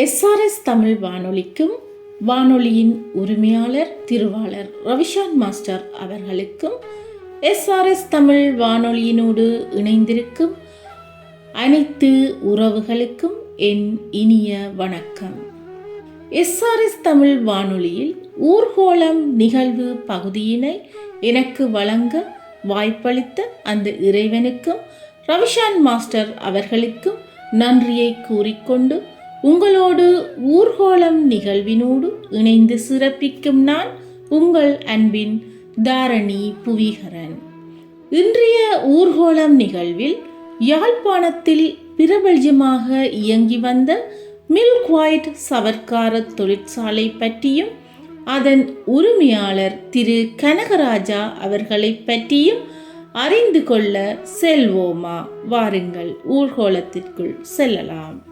SRS Tamil வானொலிக்கும் வானொலியின் உரிமையாளர் திருவாளர் ரவிஷான் மாஸ்டர் அவர்களுக்கும் எஸ்ஆர்எஸ் தமிழ் வானொலியினோடு இணைந்திருக்கும் அனைத்து உறவுகளுக்கும் என் இனிய வணக்கம். எஸ்ஆர்எஸ் தமிழ் வானொலியில் ஊர்கோளம் நிகழ்வு பகுதியினை எனக்கு வழங்க வாய்ப்பளித்த அந்த இறைவனுக்கும் ரவிஷான் மாஸ்டர் அவர்களுக்கும் நன்றியை கூறிக்கொண்டு உங்களோடு ஊர்கோளம் நிகழ்வினோடு இணைந்து சிறப்பிக்கும் நான் உங்கள் அன்பின் தாரணி புவிகரன். இன்றைய ஊர்கோளம் நிகழ்வில் யாழ்ப்பாணத்தில் பிரபல்யமாக இயங்கி வந்த மில்க் ஒயிட் சவர்க்கார தொழிற்சாலை பற்றியும் அதன் உரிமையாளர் திரு கனகராஜா அவர்களை பற்றியும் அறிந்து கொள்ள செல்வோமா? வாருங்கள் ஊர்கோளத்திற்குள் செல்லலாம்.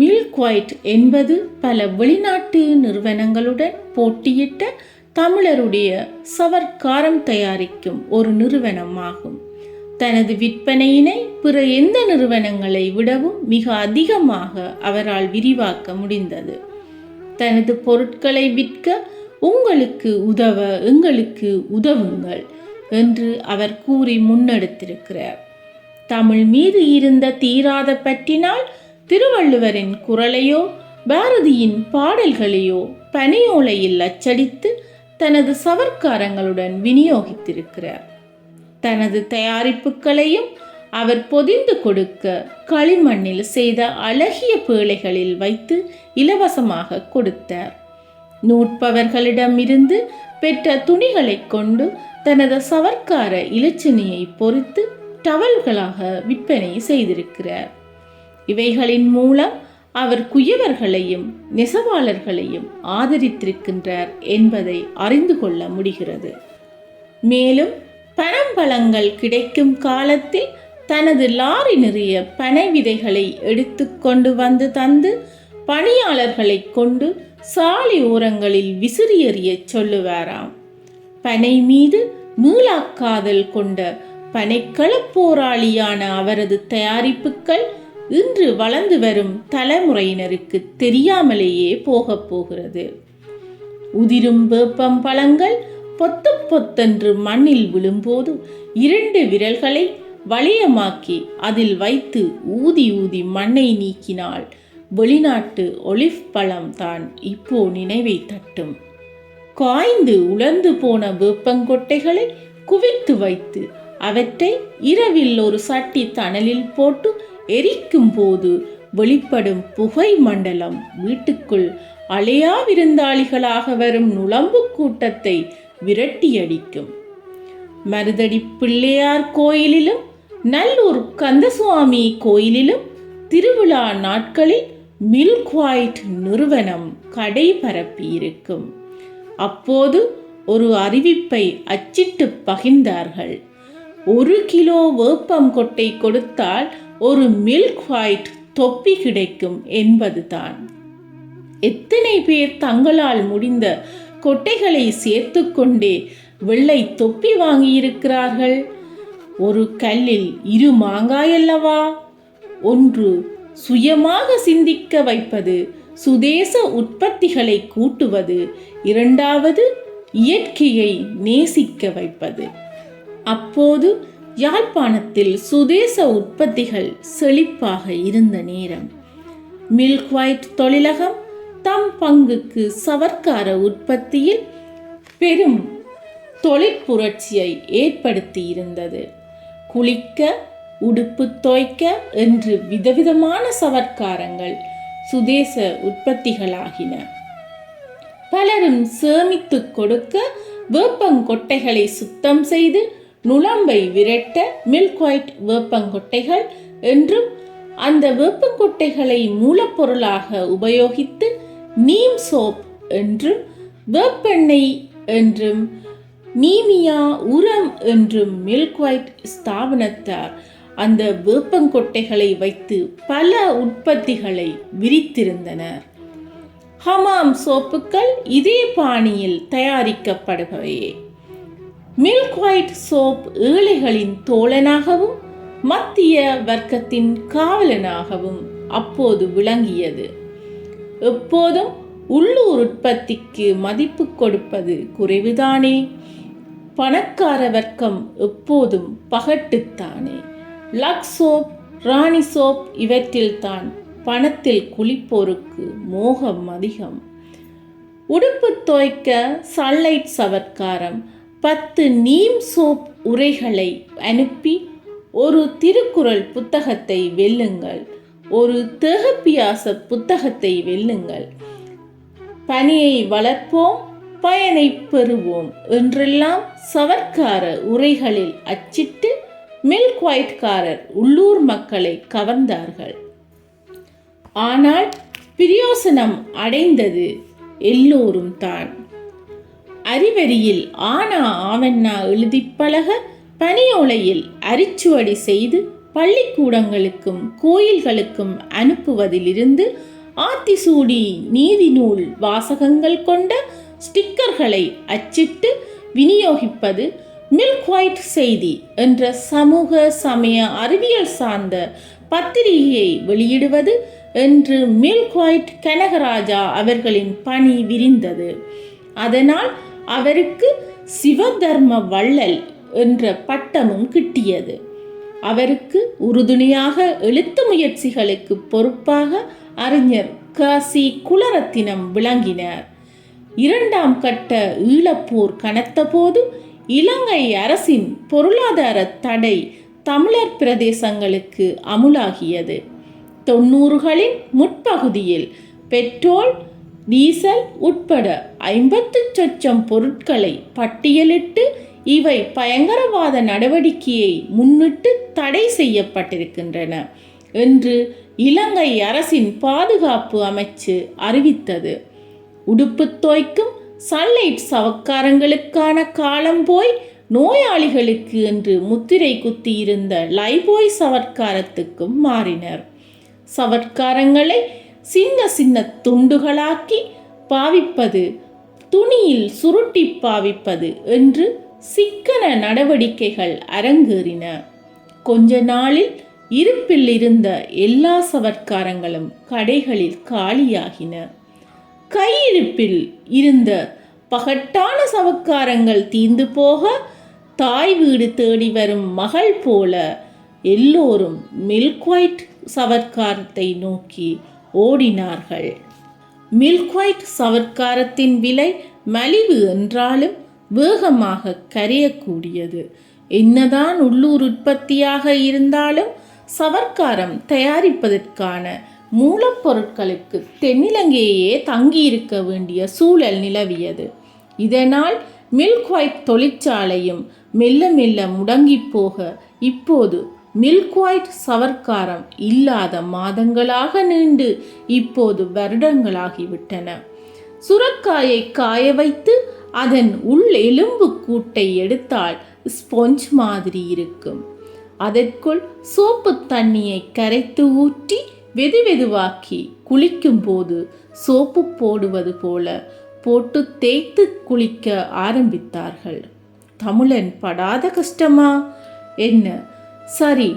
மில்க் ஒயிட் என்பது பல வெளிநாட்டு நிறுவனங்களுடன் போட்டியிட்ட தமிழருடைய சவர்க்காரம் தயாரிக்கும் ஒரு நிறுவனமாகும். தனது விற்பனையினை பிற எந்த நிறுவனங்களை விடவும் மிக அதிகமாக அவரால் விரிவாக்க முடிந்தது. தனது பொருட்களை விற்க உங்களுக்கு உதவ எங்களுக்கு உதவுங்கள் என்று அவர் கூறி முன்னெடுத்திருக்கிறார். தமிழ் மீது இருந்த தீராத பற்றினால் திருவள்ளுவரின் குரலையோ பாரதியின் பாடல்களையோ பனியோலையில் அச்சடித்து தனது சவர்க்காரங்களுடன் விநியோகித்திருக்கிறார். தனது தயாரிப்புகளையும் அவர் பொதிந்து கொடுக்க களிமண்ணில் செய்த அழகிய பேழைகளில் வைத்து இலவசமாக கொடுத்தார். நூற்பவர்களிடமிருந்து பெற்ற துணிகளை கொண்டு தனது சவர்க்கார இலச்சினியை பொறித்து டவல்களாக விற்பனை செய்திருக்கிறார். இவைகளின் மூலம் அவர் குயவர்களையும் நெசவாளர்களையும் ஆதரித்திருக்கின்றார் என்பதை அறிந்து கொள்ள முடிகிறது. மேலும் பனம்பழங்கள் கிடைக்கும் காலத்தில் தனது லாரி நிறைய பனை விதைகளை எடுத்து கொண்டு வந்து தந்து பணியாளர்களை கொண்டு சாலை ஓரங்களில் விசிறி எறிய சொல்லுவாராம். பனை மீது மீளாக்காதல் கொண்ட பனைக்களப் போராளியான அவரது தயாரிப்புகள் இன்று வளர்ந்து வரும் தலைமுறையினருக்கு தெரியாமலேயே போகப் போகிறது. உதிரும் வேப்பம் பழங்கள் பொத்து பொத்தென்று மண்ணில் விழும்போது இரண்டு விரல்களை வளையமாக்கி அதில் வைத்து ஊதி ஊதி மண்ணை நீக்கினால் வெளிநாட்டு ஒலிவ் பழம் தான் இப்போ நினைவை தட்டும். காய்ந்து உலர்ந்து போன வேப்பங்கொட்டைகளை குவித்து வைத்து அவற்றை இரவில் ஒரு சட்டி தணலில் போட்டு எரிக்கும் போது வெளிப்படும் புகை மண்டலம் வீட்டுக்குள் அலையா விருந்தாளிகளாக வரும் நுழம்பு கூட்டத்தை விரட்டியடிக்கும். மருதடி பிள்ளையார் கோயிலிலும் நல்லூர் கந்தசுவாமி கோயிலிலும் திருவிழா நாட்களில் மில்க் ஒயிட் நிறுவனம் கடை பரப்பியிருக்கும் அப்போது ஒரு அறிவிப்பை அச்சிட்டு பகிர்ந்தார்கள். ஒரு கிலோ வேப்பம் கொட்டை கொடுத்தால் ஒரு மில்க் ஒயிட் தொப்பி கிடைக்கும் என்பதுதான். எத்தனை பேர் தங்களால் முடிந்த கொட்டைகளை சேர்த்து கொண்டே வெள்ளை தொப்பி வாங்கியிருக்கிறார்கள்? ஒரு கல்லில் இரு மாங்காய் அல்லவா? ஒன்று சுயமாக சிந்திக்க வைப்பது சுதேச உற்பத்திகளை கூட்டுவது இரண்டாவது இயற்கையை நேசிக்க வைப்பது. அப்போது யாழ்ப்பாணத்தில் சுதேச உற்பத்திகள் செழிப்பாக இருந்த நேரம். மில்க் ஒயிட் தொழிலகம் தம் பங்குக்கு சவர்க்கார உற்பத்தியில் பெரும் தொழிற்புரட்சியை ஏற்படுத்தி இருந்தது குளிக்க உடுப்பு தோய்க்க என்று விதவிதமான சவர்க்காரங்கள் சுதேச உற்பத்திகளாகின. பலரும் சேமித்து கொடுக்க வேப்பங்கொட்டைகளை சுத்தம் செய்து நுழம்பை விரட்ட மில்க் ஒயிட் வேப்பங்கொட்டைகள் என்றும் அந்த வேப்பங்கொட்டைகளை மூலப்பொருளாக உபயோகித்து நீம் சோப் என்றும் வேப்பெண்ணெய் என்றும் நீமியா உரம் என்றும் மில்க் ஒயிட் ஸ்தாபனத்தார் அந்த வேப்பங்கொட்டைகளை வைத்து பல உற்பத்திகளை விரித்திருந்தனர். ஹமாம் சோப்புக்கள் இதே பாணியில் தயாரிக்கப்படுபவையே. மில்க் ஒயிட் சோப் ஏழைகளின் தோழனாகவும் மத்திய வர்க்கத்தின் காவலனாகவும் அப்போது விளங்கியது. எப்போதும் உள்ளூர் உற்பத்திக்கு மதிப்பு கொடுப்பது குறைவுதானே? பணக்கார வர்க்கம் எப்போதும் பகட்டுத்தானே? லக் சோப் ராணி சோப் இவற்றில்தான் பணத்தில் குளிப்போருக்கு மோகம் அதிகம். உடுப்பு துவைக்க சன்லைட் சவர்க்காரம் பத்து நீம் சோப் உரைகளை அனுப்பி ஒரு திருக்குறள் புத்தகத்தை வெல்லுங்கள். ஒரு தேகப்பியாச புத்தகத்தை வெல்லுங்கள். பணியை வளர்ப்போம் பயனை பெறுவோம் என்றெல்லாம் சவர்க்கார உரைகளில் அச்சிட்டு மில்க் ஒயிட்காரர் உள்ளூர் மக்களை கவர்ந்தார்கள். ஆனால் பிரயோசனம் அடைந்தது எல்லோரும் தான் அறிவரியில் ஆனா ஆவண்ணா எழுதிப் பழக பனியோலையில் அரிச்சுவடி செய்து பள்ளிக்கூடங்களுக்கும் கோயில்களுக்கும் அனுப்புவதிலிருந்து ஆத்திசூடி நீதி நூல் வாசகங்கள் கொண்ட ஸ்டிக்கர்களை அச்சிட்டு விநியோகிப்பது மில்க் ஒயிட் செய்தி என்ற சமூக சமய அறிவியல் சார்ந்த பத்திரிகையை வெளியிடுவது என்று மில்க் ஒயிட் கனகராஜா அவர்களின் பணி விரிந்தது. அதனால் அவருக்கு சிவதர்ம வள்ளல் என்ற பட்டமும் கிட்டியது. அவருக்கு உறுதுணையாக எழுத்து முயற்சிகளுக்கு பொறுப்பாக அறிஞர் காசி குலரத்தினம் விளங்கினார். இரண்டாம் கட்ட ஈழப்போர் கனத்தபோது இலங்கை அரசின் பொருளாதார தடை தமிழர் பிரதேசங்களுக்கு அமுலாகியது. தொன்னூறுகளின் முற்பகுதியில் பெட்ரோல் டீசல் உட்பட ஐம்பத்து சொச்சம் பொருட்களை பட்டியலிட்டு இவை பயங்கரவாத நடவடிக்கையை முன்னிட்டு தடை செய்யப்பட்டிருக்கின்றன என்று இலங்கை அரசின் பாதுகாப்பு அமைச்சு அறிவித்தது. உடுப்பு தோய்க்கும் சன்லைட் சவக்காரங்களுக்கான காலம் போய் நோயாளிகளுக்கு என்று முத்திரை குத்தியிருந்த லைபோய் சவர்க்காரத்துக்கும் மாறினர். சவர்க்காரங்களை சின்ன சின்ன துண்டுகளாக்கி பாவிப்பது துணியில் சுருட்டி பாவிப்பது என்று சிக்கன நடவடிக்கைகள் அரங்கேறின. கொஞ்ச நாளில் இருப்பில் இருந்த எல்லா சவர்க்காரங்களும் கடைகளில் காலியாகின. கையிருப்பில் இருந்த பகட்டான சவக்காரங்கள் தீந்து போக தாய் வீடு தேடி வரும் மகள் போல எல்லோரும் மில்க்வைட் சவர்க்காரத்தை நோக்கி ஓடினார்கள். மில்க் ஒயிட் சவர்க்காரத்தின் விலை மலிவு என்றாலும் வேகமாக கரையக்கூடியது. என்னதான் உள்ளூர் உற்பத்தியாக இருந்தாலும் சவர்க்காரம் தயாரிப்பதற்கான மூலப்பொருட்களுக்கு தென்னிலங்கையே தங்கியிருக்க வேண்டிய சூழல் நிலவியது. இதனால் மில்க் ஒயிட் தொழிற்சாலையும் மெல்ல மெல்ல முடங்கி போக இப்போது மில்க் சவர்க்காரம் இல்லாத மாதங்களாக நீண்டு இப்போது வருடங்களாகிவிட்டன. சுரக்காயை காய வைத்து அதன் உள் எலும்பு கூட்டை எடுத்தால் ஸ்பொஞ்ச் மாதிரி இருக்கும். அதற்குள் சோப்பு தண்ணியை கரைத்து ஊற்றி வெது வெதுவாக்கி குளிக்கும்போது சோப்பு போடுவது போல போட்டு தேய்த்து குளிக்க ஆரம்பித்தார்கள். தமிழன் படாத கஷ்டமா? என்ன? சரி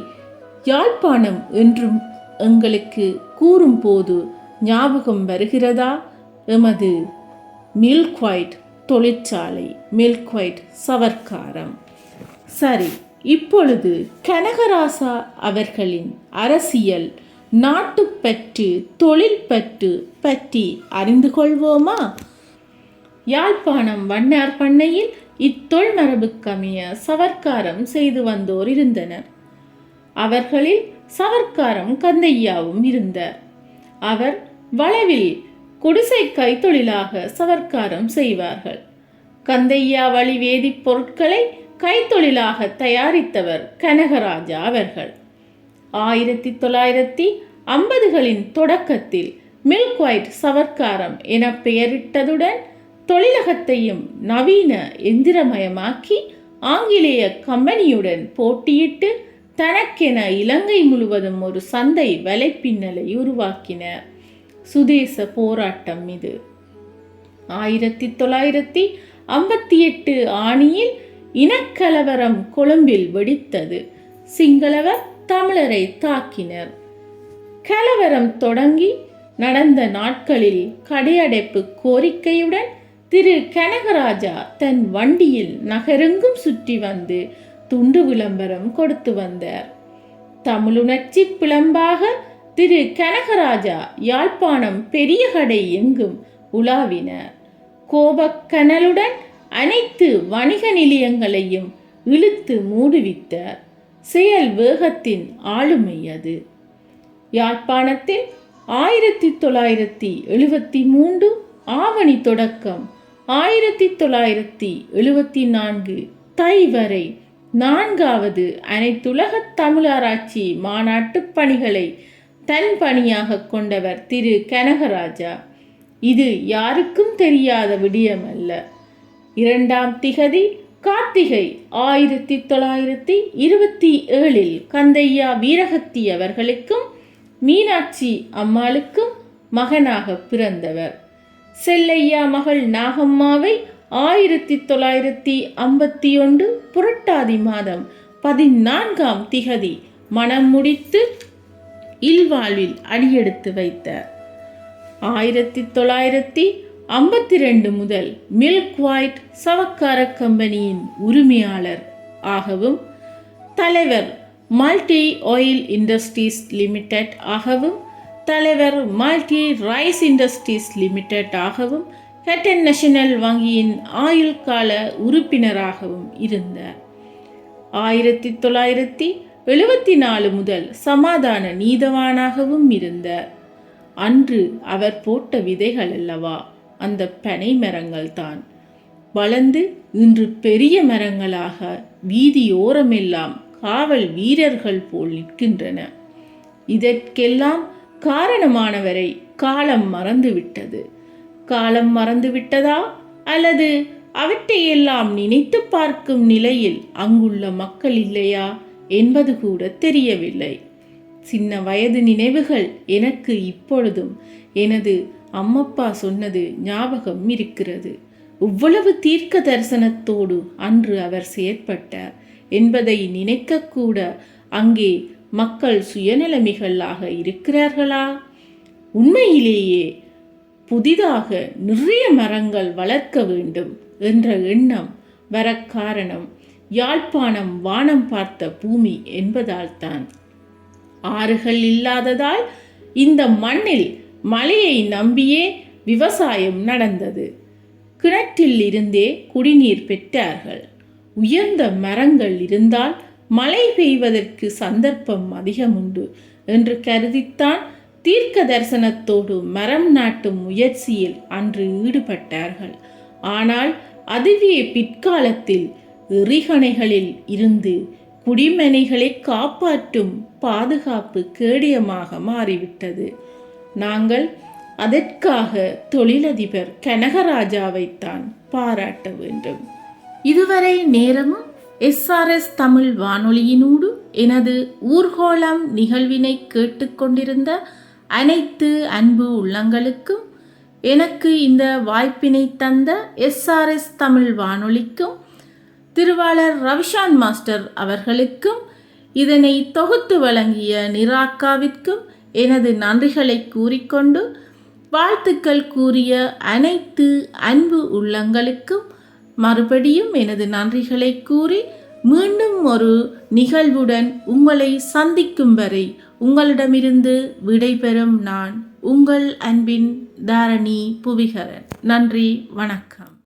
யாழ்ப்பாணம் என்றும் எங்களுக்கு கூறும்போது ஞாபகம் வருகிறதா? எமது மில்க் தொழிற்சாலை மில்க்வைட் சவர்க்காரம். சரி இப்பொழுது கனகராசா அவர்களின் அரசியல் நாட்டுப்பற்று தொழில் பற்று பற்றி அறிந்து கொள்வோமா? யாழ்ப்பாணம் வண்ணார் பண்ணையில் இத்தொள் மரபுக்கமைய சவர்க்காரம் செய்து வந்தோர் இருந்தனர். அவர்களில் சவர்க்காரம் கந்தையாவும் இருந்தார் அவர் வளவில் குடிசை கைத்தொழிலாக சவர்க்காரம் செய்வார்கள். கந்தையா வழி வேதிப் பொருட்களை கைத்தொழிலாக தயாரித்தவர் கனகராஜா அவர்கள். ஆயிரத்தி தொள்ளாயிரத்தி ஐம்பதுகளின் தொடக்கத்தில் மில்க் ஒயிட் சவர்க்காரம் என பெயரிட்டதுடன் தொழிலகத்தையும் நவீன எந்திரமயமாக்கி ஆங்கிலேய கம்பெனியுடன் போட்டியிட்டு தனக்கென இலங்கை முழுவதும் ஒரு சந்தை வலைப்பின்னலை உருவாக்கினர் சுதேச போராட்டம் இது. ஆயிரத்தி தொள்ளாயிரத்தி ஐம்பத்தி எட்டு ஆணியில் இனக்கலவரம் கொழும்பில் வெடித்தது. சிங்களவர் தமிழரை தாக்கினர். கலவரம் தொடங்கி நடந்த நாட்களில் கடையடைப்பு கோரிக்கையுடன் திரு கனகராஜா தன் வண்டியில் நகரெங்கும் சுற்றி வந்து துண்டு விளம்பரம் கொடுத்து வந்தார். தமிழுணர்ச்சி பிளம்பாக திரு கனகராஜா யாழ்ப்பாணம் பெரிய கடை எங்கும் உலாவினார். கோபக்கனலுடன் அனைத்து வணிக நிலையங்களையும் இழுத்து மூடுவித்தார் செயல் வேகத்தின் ஆளுமை அது. யாழ்ப்பாணத்தில் ஆயிரத்தி தொள்ளாயிரத்தி எழுபத்தி மூன்று ஆவணி தொடக்கம் ஆயிரத்தி தொள்ளாயிரத்தி எழுபத்தி நான்கு தை வரை நான்காவது அனைத்துலக தமிழராட்சி மாநாட்டு பணிகளை தன் பணியாக கொண்டவர் திரு. கனகராஜா. இது யாருக்கும் தெரியாத விடியமல்ல இரண்டாம் திகதி கார்த்திகை ஆயிரத்தி தொள்ளாயிரத்தி இருபத்தி ஏழில் கந்தையா வீரகத்தி அவர்களுக்கும் மீனாட்சி அம்மாளுக்கும் மகனாக பிறந்தவர். செல்லையா மகள் நாகம்மாவை ஆயிரத்தி தொள்ளாயிரத்தி ஐம்பத்தி ஒன்று புரட்டாதி மாதம் பதினான்காம் திகதி மனம் முடித்து இல்வாழ்வில் அடியெடுத்து வைத்தார் ஆயிரத்தி தொள்ளாயிரத்தி ஐம்பத்தி ரெண்டு முதல் மில்க் ஒயிட் சவக்கார கம்பெனியின் உரிமையாளர் ஆகவும் தலைவர் மல்டி ஆயில் இண்டஸ்ட்ரீஸ் லிமிடெட் ஆகவும் தலைவர் மல்டி ரைஸ் இண்டஸ்ட்ரீஸ் லிமிடெட் ஆகவும் கட்டன் நேஷனல் வங்கியின் ஆயுள் கால உறுப்பினராகவும் இருந்தார் ஆயிரத்தி தொள்ளாயிரத்தி எழுபத்தி நாலு முதல் சமாதான நீதவானாகவும் இருந்தார் அன்று அவர் போட்ட விதைகள் அல்லவா? அந்த பனை மரங்கள் தான். வளர்ந்து இன்று பெரிய மரங்களாக வீதியோரமெல்லாம் காவல் வீரர்கள் போல் நிற்கின்றன. இதற்கெல்லாம் காரணமானவரை காலம் மறந்துவிட்டது. காலம் மறந்துவிட்டதா? அல்லது அவற்றையெல்லாம் நினைத்து பார்க்கும் நிலையில் அங்குள்ள மக்கள் இல்லையா என்பது கூட தெரியவில்லை. சின்ன வயது நினைவுகள் எனக்கு இப்பொழுதும் எனது அம்மப்பா சொன்னது ஞாபகம் இருக்கிறது. இவ்வளவு தீர்க்க தரிசனத்தோடு அன்று அவர் செயற்பட்டார் என்பதை நினைக்கக்கூட அங்கே மக்கள் சுயநலமிகளாக இருக்கிறார்களா? உண்மையிலேயே புதிதாக நிறைய மரங்கள் வளர்க்க வேண்டும் என்ற எண்ணம் வர காரணம் யாழ்ப்பாணம் வானம் பார்த்த பூமி என்பதால்தான் ஆறுகள் இல்லாததால் இந்த மண்ணில் மழையை நம்பியே விவசாயம் நடந்தது. கிணற்றில் இருந்தே குடிநீர் பெற்றார்கள். உயர்ந்த மரங்கள் இருந்தால் மழை பெய்வதற்கு சந்தர்ப்பம் அதிகம் உண்டு என்று கருதித்தான் தீர்க்க தரிசனத்தோடு மரம் நாட்டும் முயற்சியில் அன்று ஈடுபட்டார்கள். ஆனால் அதுவே பிற்காலத்தில் எறிகணைகளில் இருந்து குடிமனைகளை காப்பாற்றும் பாதுகாப்பு கேடியமாக மாறிவிட்டது. நாங்கள் அதற்காக தொழிலதிபர் கனகராஜாவைத்தான் பாராட்ட வேண்டும். இதுவரை நேரமும் எஸ்ஆர்எஸ் தமிழ் வானொலியினூடு எனது ஊர்கோளம் நிகழ்வினை கேட்டுக்கொண்டிருந்த அனைத்து அன்பு உள்ளங்களுக்கும் எனக்கு இந்த வாய்ப்பினை தந்த எஸ்ஆர்எஸ் தமிழ் வானொலிக்கும் திருவாளர் ரவிஷான் மாஸ்டர் அவர்களுக்கும் இதனை தொகுத்து வழங்கிய நிராக்காவிற்கும் எனது நன்றிகளை கூறிக்கொண்டு வாழ்த்துக்கள் கூறிய அனைத்து அன்பு உள்ளங்களுக்கும் மறுபடியும் எனது நன்றிகளை கூறி மீண்டும் ஒரு நிகழ்வுடன் உங்களை சந்திக்கும் வரை உங்களிடமிருந்து விடைபெறும் நான் உங்கள் அன்பின் தாரணி புவிகரன். நன்றி வணக்கம்.